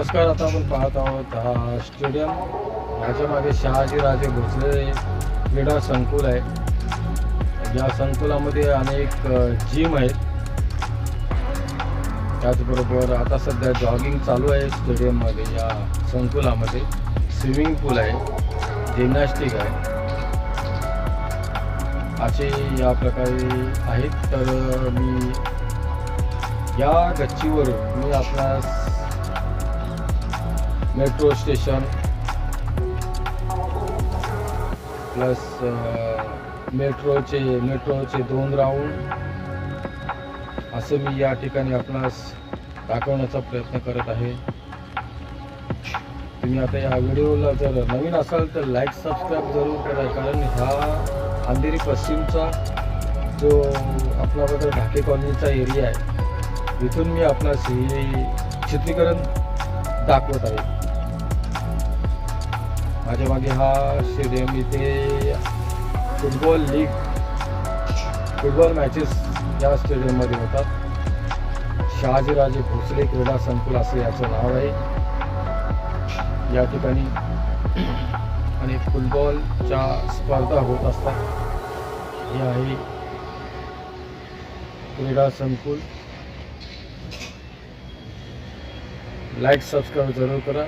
नमस्कार आता आपण पाहत आहोत हा स्टेडियम. माझ्या मागे शहाजीराजे भोसले क्रीडा संकुल आहे. या संकुलामध्ये अनेक जिम आहेत. त्याचबरोबर आता सध्या जॉगिंग चालू आहे स्टेडियममध्ये या संकुलामध्ये. स्विमिंग पूल आहे जिम्नॅस्टिक आहे. असे या प्रकारे आहेत. तर मी या गच्चीवर मी आपणास मेट्रो स्टेशन प्लस मेट्रोचे मेट्रोचे दोन राऊंड. असं मी या ठिकाणी आपणास दाखवण्याचा प्रयत्न करत आहे. तुम्ही आता या व्हिडिओला जर नवीन असाल तर लाईक सबस्क्राईब जरूर करा कारण हा अंधेरी पश्चिमचा जो आपल्याबद्दल ढाके कॉलनीचा एरिया आहे इथून मी आपणास हे चित्रीकरण दाखवत आहे. माझ्या मागे हा स्टेडियम इथे फुटबॉल लीग फुटबॉल मॅचेस या स्टेडियममध्ये होतात. शहाजीराजे भोसले क्रीडा संकुल असं याचं नाव आहे. या ठिकाणी आणि फुटबॉलच्या स्पर्धा होत असतात. हे आहे क्रीडा संकुल. लाईक सबस्क्राईब जरूर करा।